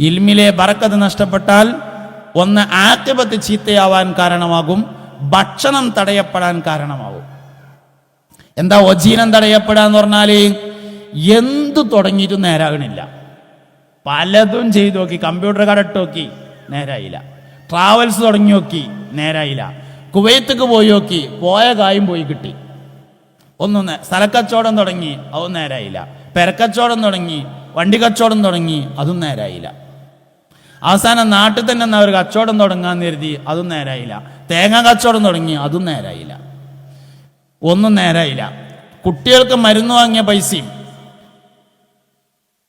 ഇൽമിലെ ബറക്കത് നഷ്ടപ്പെട്ടാൽ ഒന്ന് ആക്കിപത്ത് ചീത്തയാവാൻ കാരണമാകും ഭക്ഷണം തടയപ്പെടാൻ കാരണമാകും എന്താ ഒജീനം തടയപ്പെടാന്ന് പറഞ്ഞാൽ എന്തു തുടങ്ങിയിട്ടും നേരാകണില്ല. പലതും ചെയ്തു നോക്കി കമ്പ്യൂട്ടർ കടട്ട് നോക്കി നേരായില്ല. ട്രാവൽസ് തുടങ്ങി നോക്കി നേരായില്ല. കുവൈത്തേക്ക് പോയി നോക്കി പോയ കായും പോയി കിട്ടി. ഒന്നും സ്ഥലക്കച്ചവടം തുടങ്ങി അതും നേരായില്ല. പെരക്കച്ചവടം തുടങ്ങി വണ്ടി കച്ചവടം തുടങ്ങി അതും നേരായില്ല. അവസാനം നാട്ടിൽ തന്നെ അവർ ഒരു കച്ചവടം തുടങ്ങാൻ കരുതി അതും നേരായില്ല. തേങ്ങ കച്ചവടം തുടങ്ങി അതും നേരായില്ല. ഒന്നും നേരായില്ല. കുട്ടികൾക്ക് മരുന്ന് വാങ്ങിയ പൈസയും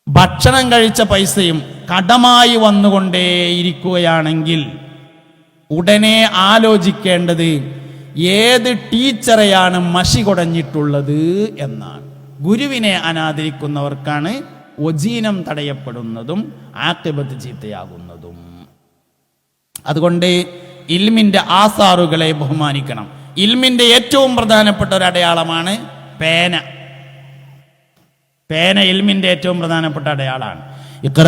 ഭക്ഷണം കഴിച്ച പൈസയും കടമായി വന്നുകൊണ്ടേയിരിക്കുകയാണെങ്കിൽ ഉടനെ ആലോചിക്കേണ്ടത് ഏത് ടീച്ചറെയാണ് മഷി കുടഞ്ഞിട്ടുള്ളത് എന്നാണ്. ഗുരുവിനെ അനാദരിക്കുന്നവർക്കാണ് ഒജീനം തടയപ്പെടുന്നതും ആക്കിബത്ത് ചീത്തയാകുന്നതും. അതുകൊണ്ട് ഇൽമിന്റെ ആസാറുകളെ ബഹുമാനിക്കണം. ഇൽമിന്റെ ഏറ്റവും പ്രധാനപ്പെട്ട ഒരു അടയാളമാണ് പേന. പേന ഇൽമിന്റെ ഏറ്റവും പ്രധാനപ്പെട്ട അടയാളാണ്. ഇഖ്റ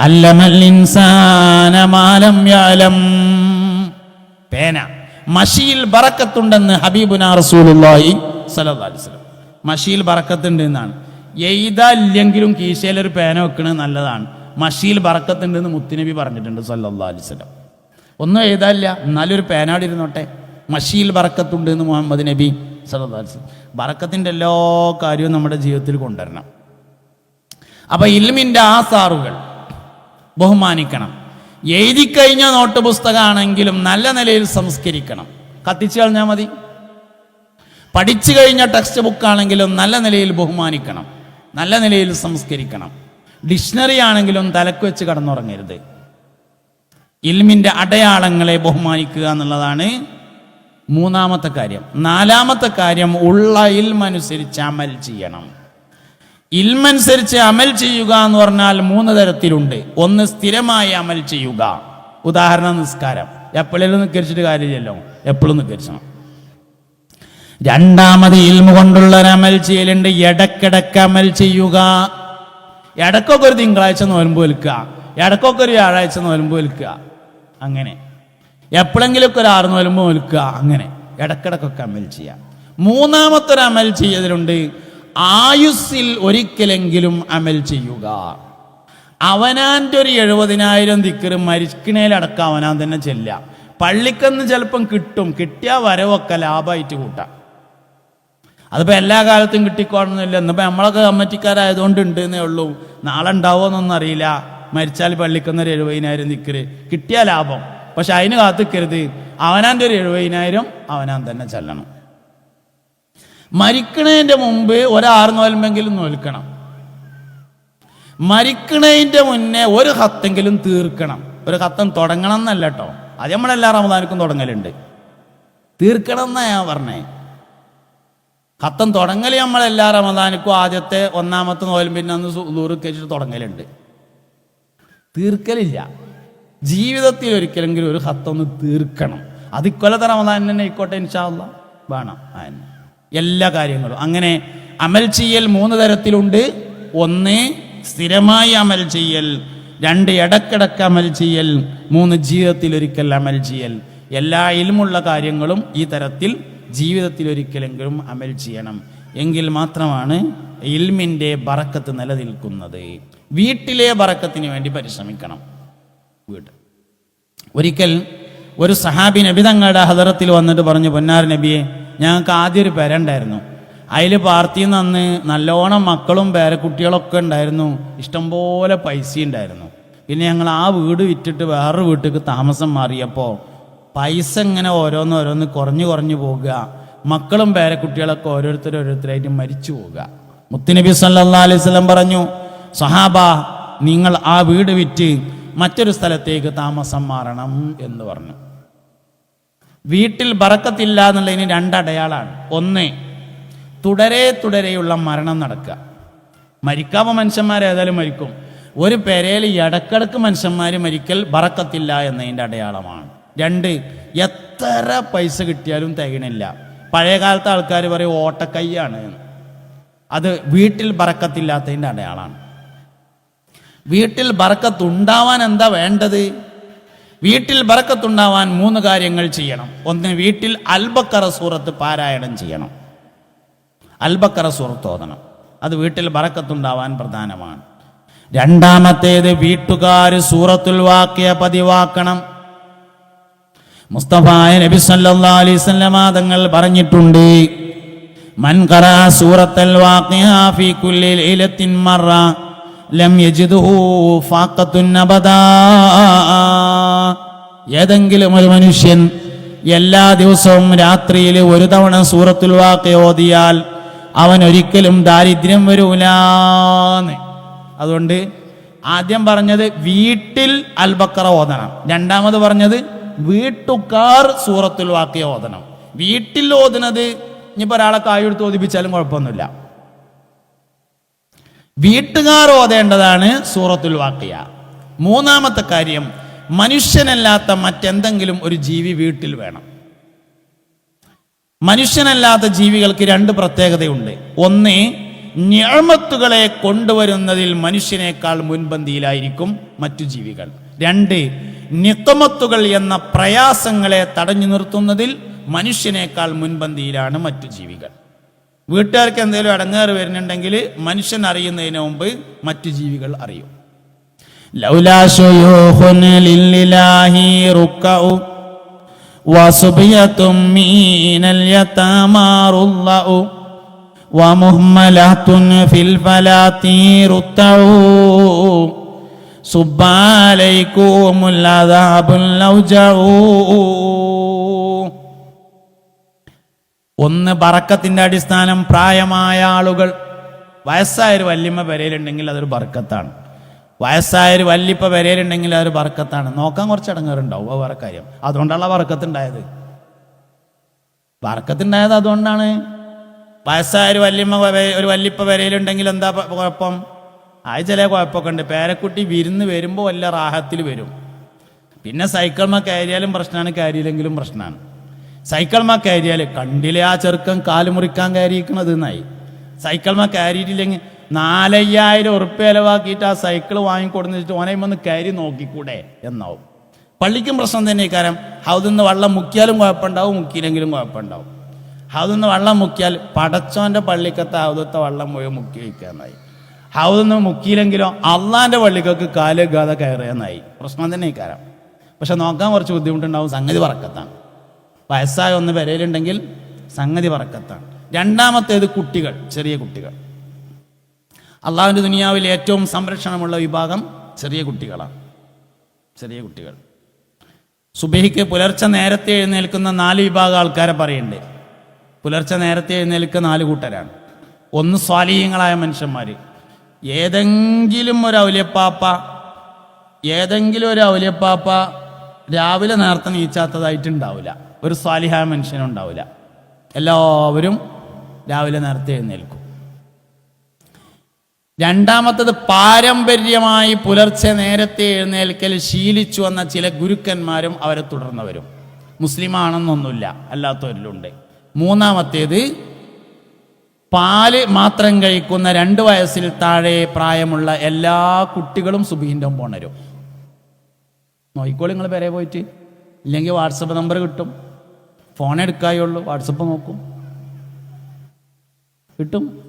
അല്ലമൽ ഇൻസാന മാ ലം യഅലം പേന. മഷിയിൽ ബറക്കത്തുണ്ടെന്ന് ഹബീബുന റസൂലുള്ളാഹി സ്വല്ലല്ലാഹു അലൈഹി വസല്ലം. മഷിയിൽ ബറക്കത്തുണ്ട് എന്നാണ്. എഴുതാല്ലെങ്കിലും കീശയിൽ ഒരു പേന വെക്കണത് നല്ലതാണ്. മഷിയിൽ ബറക്കത്തുണ്ട് എന്ന് മുത്തുനബി പറഞ്ഞിട്ടുണ്ട് സല്ലല്ലാഹു അലൈഹി വസല്ലം. ഒന്നും എഴുതാനില്ല. എന്നാലും ഒരു പേനാടി ഇരുന്നോട്ടെ. മഷിയിൽ ബറക്കത്തുണ്ട് എന്ന് മുഹമ്മദ് നബി സല്ലല്ലാഹു അലൈഹി വസല്ലം. ബറക്കത്തിന്റെ എല്ലാ കാര്യവും നമ്മുടെ ജീവിതത്തിൽ കൊണ്ടുവരണം. അപ്പൊ ഇൽമിന്റെ ആസാറുകൾ. ബഹുമാനിക്കണം. എഴുതി കഴിഞ്ഞ നോട്ട് പുസ്തകമാണെങ്കിലും നല്ല നിലയിൽ സംസ്കരിക്കണം. കത്തിച്ചു കളഞ്ഞാൽ മതി. പഠിച്ചു കഴിഞ്ഞ ടെക്സ്റ്റ് ബുക്കാണെങ്കിലും നല്ല നിലയിൽ ബഹുമാനിക്കണം. നല്ല നിലയിൽ സംസ്കരിക്കണം. ഡിക്ഷണറി ആണെങ്കിലും തലക്ക് വെച്ച് കടന്നുറങ്ങരുത്. ഇൽമിന്റെ അടയാളങ്ങളെ ബഹുമാനിക്കുക എന്നുള്ളതാണ് മൂന്നാമത്തെ കാര്യം. നാലാമത്തെ കാര്യം ഉള്ള ഇൽമനുസരിച്ച് അമൽ ചെയ്യണം. ഇൽമനുസരിച്ച് അമൽ ചെയ്യുക എന്ന് പറഞ്ഞാൽ മൂന്ന് തരത്തിലുണ്ട്. ഒന്ന് സ്ഥിരമായി അമൽ ചെയ്യുക. ഉദാഹരണ നിസ്കാരം. എപ്പോഴെങ്കിലും നിസ്കരിച്ചിട്ട് കാര്യമില്ലല്ലോ. എപ്പോഴും നിസ്കരിച്ചണം. രണ്ടാമത് ഇൽമ കൊണ്ടുള്ള ഒരു അമൽ ചെയ്യലുണ്ട്. ഇടക്കിടക്ക് അമൽ ചെയ്യുക. ഇടക്കൊക്കെ ഒരു തിങ്കളാഴ്ച നോലമ്പ് വിൽക്കുക. ഇടക്കൊക്കെ ഒരു വ്യാഴാഴ്ച നോലമ്പ് വിൽക്കുക. അങ്ങനെ. എപ്പോഴെങ്കിലുമൊക്കെ ഒരു ആറ് നോൽമ്പ് വിൽക്കുക. അങ്ങനെ. ഇടക്കിടക്കൊക്കെ അമൽ ചെയ്യുക. മൂന്നാമത്തെ ഒരു അമൽ ചെയ്യലുണ്ട് ആയുസ്സിൽ ഒരിക്കലെങ്കിലും അമൽ ചെയ്യുക. അവനാന്റെ ഒരു എഴുപതിനായിരം ദിക്കറ് മരിക്കണേലടക്കം അവനാൻ തന്നെ ചെല്ല പള്ളിക്കന്ന് ചിലപ്പം കിട്ടും. കിട്ടിയ വരവൊക്കെ ലാഭമായിട്ട് കൂട്ടാം. അതിപ്പോൾ എല്ലാ കാലത്തും കിട്ടിക്കോണമെന്നില്ല ഇന്നിപ്പോൾ നമ്മളൊക്കെ കമ്മിറ്റിക്കാരായതുകൊണ്ട് ഉണ്ട് എന്നേ ഉള്ളൂ. നാളെ ഉണ്ടാവുമെന്നൊന്നും അറിയില്ല. മരിച്ചാൽ പള്ളിക്കുന്ന ഒരു എഴുപതിനായിരം നിൽക്കര് കിട്ടിയ ലാഭം. പക്ഷെ അതിന് കാത്തിക്കരുത്. അവനാന്റെ ഒരു എഴുപതിനായിരം അവനാൻ തന്നെ ചെല്ലണം. മരിക്കണതിന്റെ മുമ്പ് ഒരാറ് നോൽമെങ്കിലും നോൽക്കണം. മരിക്കണതിന്റെ മുന്നേ ഒരു ഹത്തെങ്കിലും തീർക്കണം. ഒരു ഹത്തം തുടങ്ങണം എന്നല്ല കേട്ടോ അത് നമ്മളെല്ലാ റമദാനിക്കും തുടങ്ങലുണ്ട്. തീർക്കണം എന്നാ ഞാൻ പറഞ്ഞേ. ഹത്തം തുടങ്ങൽ നമ്മളെല്ലാ റമദാനിക്കും ആദ്യത്തെ ഒന്നാമത്തെ നോയമ്പിന്റെ അന്ന് ദൂറ് കഴിച്ചിട്ട് തുടങ്ങലുണ്ട്. തീർക്കലില്ല. ജീവിതത്തിൽ ഒരിക്കലെങ്കിലും ഒരു ഹത്തൊന്ന് തീർക്കണം. അത് ഇക്കൊല്ലത്തെ തന്നെ ആയിക്കോട്ടെ ഇൻഷാല്ല വേണം. അതിന് എല്ലാ കാര്യങ്ങളും. അങ്ങനെ അമൽ ചെയ്യൽ മൂന്ന് തരത്തിലുണ്ട്. ഒന്ന് സ്ഥിരമായി അമൽ ചെയ്യൽ. രണ്ട് ഇടക്കിടക്ക് അമൽ ചെയ്യൽ. മൂന്ന് ജീവിതത്തിൽ ഒരിക്കൽ അമൽ ചെയ്യൽ. എല്ലാ ഇൽമുള്ള കാര്യങ്ങളും ഈ തരത്തിൽ ജീവിതത്തിൽ ഒരിക്കലെങ്കിലും അമൽ ചെയ്യണം. എങ്കിൽ മാത്രമാണ് ഇൽമിന്റെ ബറക്കത്ത് നിലനിൽക്കുന്നത്. വീട്ടിലെ ബറക്കത്തിന് വേണ്ടി പരിശ്രമിക്കണം. വീട് ഒരിക്കൽ ഒരു സഹാബി നബി തങ്ങളുടെ ഹദറത്തിൽ വന്നിട്ട് പറഞ്ഞു പൊന്നാർ നബിയെ ഞങ്ങൾക്ക് ആദ്യം ഒരു പെരണ്ടായിരുന്നു അതിൽ പാർട്ടിയിൽ നിന്ന് നല്ലോണം മക്കളും പേരക്കുട്ടികളൊക്കെ ഉണ്ടായിരുന്നു. ഇഷ്ടംപോലെ പൈസ ഉണ്ടായിരുന്നു. പിന്നെ ഞങ്ങൾ ആ വീട് വിറ്റിട്ട് വേറൊരു വീട്ടിലേക്ക് താമസം മാറിയപ്പോൾ പൈസ ഇങ്ങനെ ഓരോന്ന് ഓരോന്ന് കുറഞ്ഞു കുറഞ്ഞു പോകുക. മക്കളും പേരക്കുട്ടികളൊക്കെ ഓരോരുത്തർ ഓരോരുത്തരായിട്ട് മരിച്ചു പോവുക മുത്തുനബി സല്ലാ അലൈഹി സ്വലം പറഞ്ഞു സഹാബ നിങ്ങൾ ആ വീട് വിറ്റ് മറ്റൊരു സ്ഥലത്തേക്ക് താമസം മാറണം എന്ന് പറഞ്ഞു. വീട്ടിൽ ബറക്കത്തില്ല എന്നുള്ളതിന് രണ്ടടയാളാണ്. ഒന്ന് തുടരെ തുടരെയുള്ള മരണം നടക്കുക. മരിക്കാവുന്ന മനുഷ്യന്മാർ ഏതായാലും മരിക്കും. ഒരു പെരയിൽ ഇടക്കിടക്ക് മനുഷ്യന്മാർ മരിക്കൽ ബറക്കത്തില്ല എന്നതിന്റെ അടയാളമാണ്. രണ്ട് എത്ര പൈസ കിട്ടിയാലും തികണില്ല. പഴയകാലത്തെ ആൾക്കാർ പറയും ഓട്ടക്കൈയാണ് അത് വീട്ടിൽ ബറക്കത്തില്ലാത്തതിന്റെ അടയാളമാണ്. വീട്ടിൽ ബറക്കത്തുണ്ടാവാൻ എന്താ വേണ്ടത്? വീട്ടിൽ ബറക്കത്തുണ്ടാവാൻ മൂന്ന് കാര്യങ്ങൾ ചെയ്യണം. ഒന്ന് വീട്ടിൽ അൽബക്കറ സൂറത്ത് പാരായണം ചെയ്യണം. അൽബക്കറ സൂറത്ത് ഓതണം. അത് വീട്ടിൽ ബറക്കത്തുണ്ടാവാൻ പ്രധാനമാണ്. രണ്ടാമത്തേത് വീട്ടുകാർ സൂറത്തുൽ വാക്യ പതിവാക്കണം. മുസ്തഫായ നബി സല്ലല്ലാഹു അലൈഹി വസല്ലമ തങ്ങൾ പറഞ്ഞിട്ടുണ്ട് മൻ ഖറാ സൂറത്തൽ വാഖിയ ഫീ കുല്ലിൽ ഇലത്തിൻ മറ ലം യജിദുഹു ഫാഖത്തുൻ അബദാ. ഏതെങ്കിലും ഒരു മനുഷ്യൻ എല്ലാ ദിവസവും രാത്രിയിൽ ഒരു തവണ സൂറത്തുൽ വാഖിയ ഓതിയാൽ അവൻ ഒരിക്കലും ദാരിദ്ര്യം വരൂലാന്ന്. അതുകൊണ്ട് ആദ്യം പറഞ്ഞത് വീട്ടിൽ അൽബക്കറ ഓതണം. രണ്ടാമത് പറഞ്ഞത് വീട്ടുകാർ സൂറത്തുൽ വാക്ക് ഓതണം. വീട്ടിൽ ഓതുന്നത് ഇനിയിപ്പോ ഒരാളെ കായെടുത്ത് ഓതിപ്പിച്ചാലും കുഴപ്പമൊന്നുമില്ല. വീട്ടുകാർ ഓതേണ്ടതാണ് സൂറത്തുൽ വാക്കിയ. മൂന്നാമത്തെ കാര്യം മനുഷ്യനല്ലാത്ത മറ്റെന്തെങ്കിലും ഒരു ജീവി വീട്ടിൽ വേണം. മനുഷ്യനല്ലാത്ത ജീവികൾക്ക് രണ്ട് പ്രത്യേകതയുണ്ട്. ഒന്ന് ഞാമത്തുകളെ കൊണ്ടുവരുന്നതിൽ മനുഷ്യനേക്കാൾ മുൻപന്തിയിലായിരിക്കും മറ്റു ജീവികൾ. രണ്ട് നിക്കമത്തുകൾ എന്ന പ്രയാസങ്ങളെ തടഞ്ഞു നിർത്തുന്നതിൽ മനുഷ്യനേക്കാൾ മുൻപന്തിയിലാണ് മറ്റു ജീവികൾ. വീട്ടുകാർക്ക് എന്തെങ്കിലും അടങ്ങേറ് വരുന്നുണ്ടെങ്കിൽ മനുഷ്യൻ അറിയുന്നതിന് മുമ്പ് മറ്റു ജീവികൾ അറിയും. ലൗലാ ഒന്ന് ബറക്കത്തിന്റെ അടിസ്ഥാനം പ്രായമായ ആളുകൾ. വയസ്സായൊരു വല്യമ്മ പെരയിലുണ്ടെങ്കിൽ അതൊരു ബർക്കത്താണ് വയസ്സായൊരു വല്യപ്പ പെരയിലുണ്ടെങ്കിൽ അതൊരു ബർക്കത്താണ് നോക്കാൻ കുറച്ച് ഇടങ്ങേറുണ്ടാവും. വേറെ കാര്യം. അതുകൊണ്ടുള്ള ബർക്കത്തുണ്ടായത് ബർക്കത്തുണ്ടായത് അതുകൊണ്ടാണ്. വയസ്സായൊരു വല്യമ്മ ഒരു വല്യപ്പ പെരയിലുണ്ടെങ്കിൽ എന്താ കുഴപ്പം? അത് ചില കുഴപ്പമൊക്കെ ഉണ്ട് പേരക്കുട്ടി വിരുന്ന് വരുമ്പോൾ വല്ല റാഹത്തിൽ വരും. പിന്നെ സൈക്കിൾമ കയറിയാലും പ്രശ്നമാണ് കയറിയില്ലെങ്കിലും പ്രശ്നമാണ്. സൈക്കിൾമ കയറിയാൽ കണ്ടില്ലേ ആ ചെറുക്കൻ കാൽ മുറിക്കാൻ കയറിയിരിക്കണത് എന്നായി. സൈക്കിൾമാ കയറിയിട്ടില്ലെങ്കിൽ നാലയ്യായിരം ഉറുപ്പ്യ ചിലവാക്കിയിട്ട് ആ സൈക്കിൾ വാങ്ങിക്കൊടുന്നിട്ട് ഒന്ന് കയറി നോക്കിക്കൂടെ എന്നാവും. പള്ളിക്കും പ്രശ്നം തന്നെ കാരണം ഹൗദിന്ന് വള്ളം മുക്കിയാലും കുഴപ്പമുണ്ടാവും മുക്കിയില്ലെങ്കിലും കുഴപ്പമുണ്ടാവും ഹൗദിന്ന് വള്ളം മുക്കിയാൽ പടച്ചോന്റെ പള്ളിക്കത്തെ ഹൗദത്തെ വെള്ളം മുഴുവൻ മുക്കി വയ്ക്കാന്നായി ഹൗദിന്ന് മുക്കിയില്ലെങ്കിലോ അള്ളാന്റെ പള്ളിക്കൊക്കെ കാൽ ഗാഥ കയറിയെന്നായി പ്രശ്നം തന്നെ കാരണം പക്ഷെ നോക്കാൻ കുറച്ച് ബുദ്ധിമുട്ടുണ്ടാവും സംഗതി പറക്കത്താണ്. വയസ്സായ ഒന്ന് പെരയിലുണ്ടെങ്കിൽ സംഗതി പറക്കത്താണ്. രണ്ടാമത്തേത് കുട്ടികൾ ചെറിയ കുട്ടികൾ. അള്ളാഹുവിന്റെ ദുനിയാവിൽ ഏറ്റവും സംരക്ഷണമുള്ള വിഭാഗം ചെറിയ കുട്ടികളാണ്. ചെറിയ കുട്ടികൾ. സുബഹിക്ക് പുലർച്ചെ നേരത്തെ എഴുന്നേൽക്കുന്ന നാല് വിഭാഗം ആൾക്കാരെ പറയണ്ടേ. പുലർച്ചെ നേരത്തെ എഴുന്നേൽക്കുന്ന നാല് കൂട്ടരാണ്. ഒന്ന് സ്വാലീയങ്ങളായ മനുഷ്യന്മാർ ഏതെങ്കിലും ഒരു ഔലിയപ്പാപ്പ ഏതെങ്കിലും ഒരു ഔലിയപ്പാപ്പ രാവിലെ നേരത്തെ നീച്ചാത്തതായിട്ടുണ്ടാവില്ല. ഒരു സ്വാലിഹായ മനുഷ്യനുണ്ടാവില്ല. എല്ലാവരും രാവിലെ നേരത്തെ എഴുന്നേൽക്കും. രണ്ടാമത്തത് പാരമ്പര്യമായി പുലർച്ചെ നേരത്തെ എഴുന്നേൽക്കൽ ശീലിച്ചു വന്ന ചില ഗുരുക്കന്മാരും അവരെ തുടർന്നവരും മുസ്ലിമാണെന്നൊന്നുമില്ല അല്ലാത്തവരിലുണ്ട്. മൂന്നാമത്തേത് പാൽ മാത്രം കഴിക്കുന്ന രണ്ട് വയസ്സിൽ താഴെ പ്രായമുള്ള എല്ലാ കുട്ടികളും സുബീന്റെ പോണരും നോക്കിക്കോളി നിങ്ങൾ പേരെ പോയിട്ട്. ഇല്ലെങ്കിൽ വാട്സപ്പ് നമ്പർ കിട്ടും. ഫോൺ എടുക്കായുള്ളൂ വാട്സപ്പ് നോക്കും. കിട്ടും.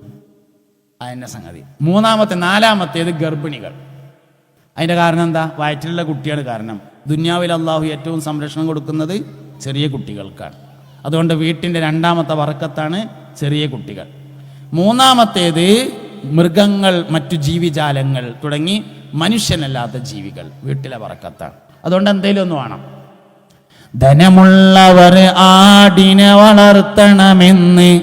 അതിന്റെ സംഗതി. മൂന്നാമത്തെ നാലാമത്തേത് ഗർഭിണികൾ. അതിന്റെ കാരണം എന്താ? വയറ്റിലുള്ള കുട്ടിയാണ് കാരണം. ദുന്യാവിൽ അള്ളാഹു ഏറ്റവും സംരക്ഷണം കൊടുക്കുന്നത് ചെറിയ കുട്ടികൾക്കാണ്. അതുകൊണ്ട് വീട്ടിന്റെ രണ്ടാമത്തെ വറക്കത്താണ് ചെറിയ കുട്ടികൾ. മൂന്നാമത്തേത് മൃഗങ്ങൾ മറ്റു ജീവിജാലങ്ങൾ തുടങ്ങി മനുഷ്യനല്ലാത്ത ജീവികൾ വീട്ടിലെ വറക്കത്താണ്. അതുകൊണ്ട് എന്തെങ്കിലും ഒന്ന് വേണം. ധനമുള്ളവർ ആടിനെ വളർത്തണമെന്ന്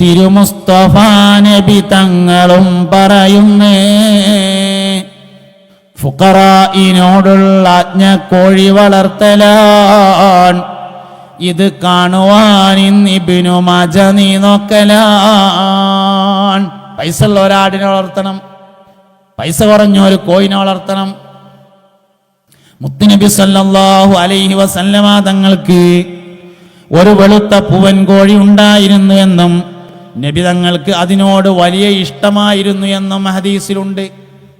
തിരുമുസ്തഫ നബി തങ്ങളും പറയുന്നേ. ഫുക്കറായിനോടുള്ള ആജ്ഞ കോഴി വളർത്തലാൻ. ഇത് കാണുവാൻ ഇന്നിബിനു മജ നീ നോക്കലാൻ. പൈസ ഉള്ള ഒരാടിനെ വളർത്തണം. പൈസ കുറഞ്ഞ ഒരു കോയിനെ വളർത്തണം. മുത്തുനബി സല്ലല്ലാഹു അലൈഹി വസല്ലമ തങ്ങൾക്ക് ഒരു വെളുത്ത പൂവൻ കോഴി ഉണ്ടായിരുന്നു എന്നും നബി തങ്ങൾക്ക് അതിനോട് വലിയ ഇഷ്ടമായിരുന്നു എന്നും ഹദീസിലുണ്ട്.